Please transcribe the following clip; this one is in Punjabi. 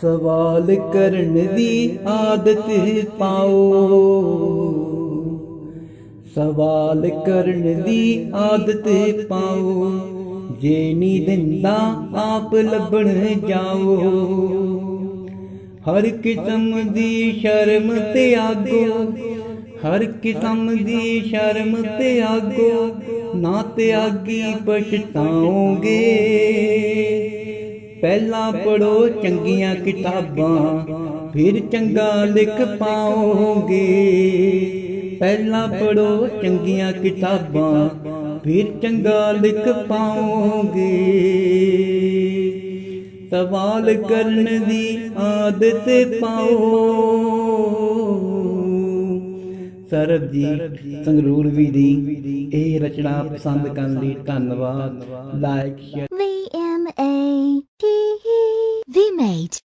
ਸਵਾਲ ਕਰਨ ਦੀ ਆਦਤ ਪਾਓ। ਸਵਾਲ ਕਰਨ ਦੀ ਆਦਤ ਪਾਓ। ਜੇ ਨਹੀਂ ਦਿੰਦਾ, ਆਪ ਲੱਭਣ ਜਾਓ। ਹਰ ਕਿਸਮ ਦੀ ਸ਼ਰਮ ਤੇ ਆਗੋ। ਹਰ ਕਿਸਮ ਦੀ ਸ਼ਰਮ ਤੇ ਆਗੋ। ਨਾ ਤਿਆਗੀ ਪਛਤਾਓਗੇ। ਪਹਿਲਾਂ ਪੜੋ ਚੰਗੀਆਂ ਕਿਤਾਬਾਂ, ਫਿਰ ਚੰਗਾ ਲਿਖ ਪਾਓਗੇ। ਪਹਿਲਾਂ ਪੜੋ ਚੰਗੀਆਂ ਕਿਤਾਬਾਂ, ਫਿਰ ਚੰਗਾ ਲਿਖ ਪਾਓਗੇ। ਸਵਾਲ ਕਰਨ ਦੀ ਆਦਤ ਪਾਓ। ਸਰਬਜੀਤ ਸੰਗਰੂਰ ਦੀ ਇਹ ਰਚਨਾ ਪਸੰਦ ਕਰਨ ਲਈ ਧੰਨਵਾਦ। Like share they made.